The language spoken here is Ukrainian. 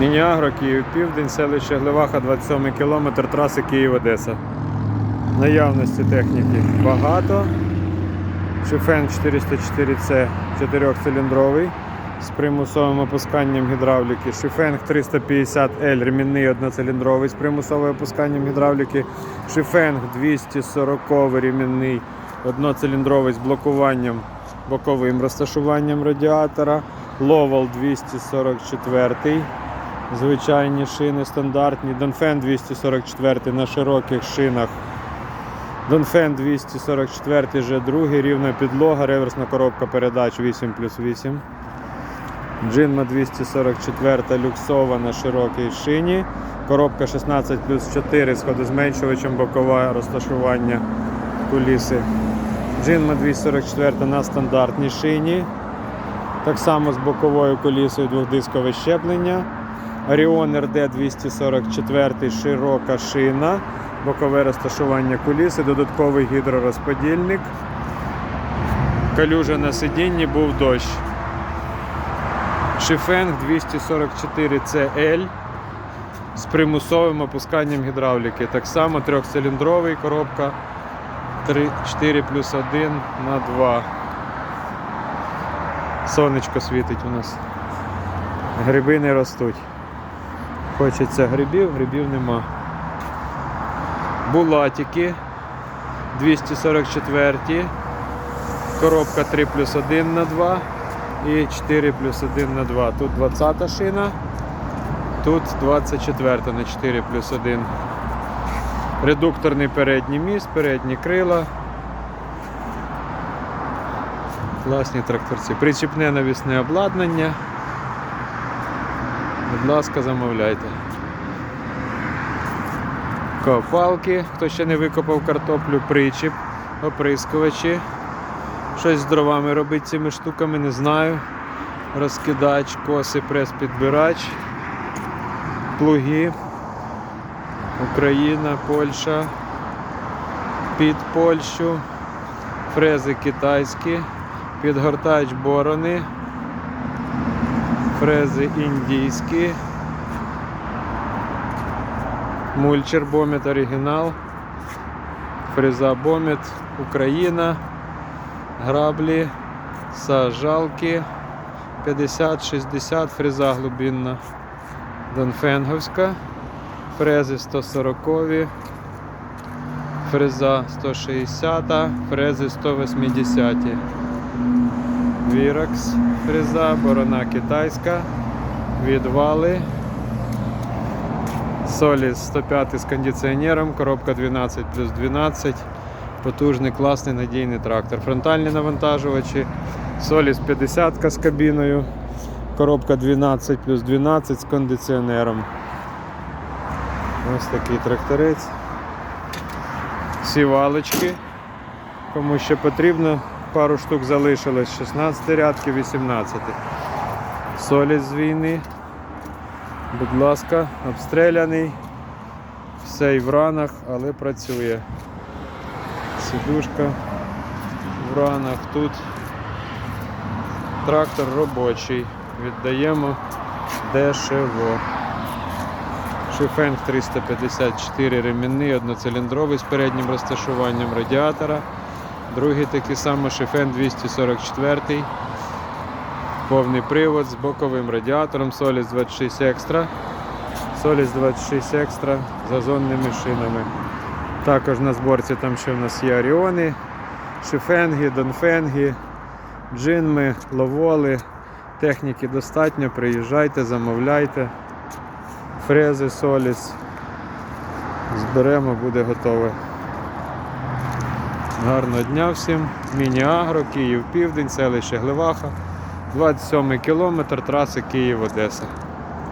Мініагро, Київ Південь, селище Глеваха, 27 кілометр траси Київ-Одеса. Наявності техніки багато. Шифен 404C 4-циліндровий з примусовим опусканням гідравліки. Шифенг 350L ремінний одноциліндровий з примусовим опусканням гідравліки. Шифенг 240 ремінний одноциліндровий з блокуванням боковим розташуванням радіатора. Ловал 244 звичайні шини стандартні. Донфен 244 на широких шинах. Донфен 244 вже другий, рівна підлога, реверсна коробка передач 8 плюс 8. Джинма 244 люксова на широкій шині. Коробка 16 плюс 4 з ходозменшувачем бокове розташування куліси. Джинма 244 на стандартній шині. Так само з боковою колісою двохдискове щеплення. Оріон РД 244 широка шина, бокове розташування куліси, додатковий гідророзподільник. Калюжа на сидінні був дощ. Шифенг 244 CL з примусовим опусканням гідравліки. Так само трьохциліндровий коробка 3, 4 плюс 1 на 2. Сонечко світить у нас. Гриби не ростуть. Хочеться грибів, грибів нема. Булатики 244. Коробка 3 плюс 1 на 2 і 4 плюс 1 на 2. Тут 20 шина, тут 24 на 4 плюс 1. Редукторний передній міст, передні крила. Класні тракторці. Причіпне навісне обладнання. Будь ласка, замовляйте. Копалки, хто ще не викопав картоплю, причіп, оприскувачі. Щось з дровами робить цими штуками, не знаю. Розкидач, коси, прес, підбирач, плуги. Україна, Польща, під Польщу, фрези китайські, підгортач борони, фрези індійські, мульчер бомет оригінал, фреза бомет Україна, граблі, сажалки. 50-60, фреза глибинна. Донфенговська, фрези 140, фреза 160, фрези 180. Віракс фреза, борона китайська, відвали. Соліс 105 з кондиціонером, коробка 12 плюс 12. Потужний, класний, надійний трактор. Фронтальні навантажувачі, Соліс 50 з кабіною, коробка 12 плюс 12 з кондиціонером. Ось такий тракторець. Сівалочки. Кому ще потрібно, пару штук залишилось. 16 рядки, 18. Соліс з війни. Будь ласка, обстріляний. Все і в ранах, але працює. Сідушка в ранах. Тут трактор робочий. Віддаємо дешево. Шифенг 354 ремінний, одноциліндровий з переднім розташуванням радіатора. Другий такий самий Шифен 244. Повний привод з боковим радіатором Solis 26 Extra. Solis 26 Extra з газонними шинами. Також на зборці там ще в нас є Оріони, Шифенги, Донфенги, Джинми, Ловоли. Техніки достатньо, приїжджайте, замовляйте. Фрези Соліс. Зберемо, буде готове. Гарного дня всім. Міні-Агро, Київ Південь, селище Глеваха. 27 кілометр траси Київ-Одеса.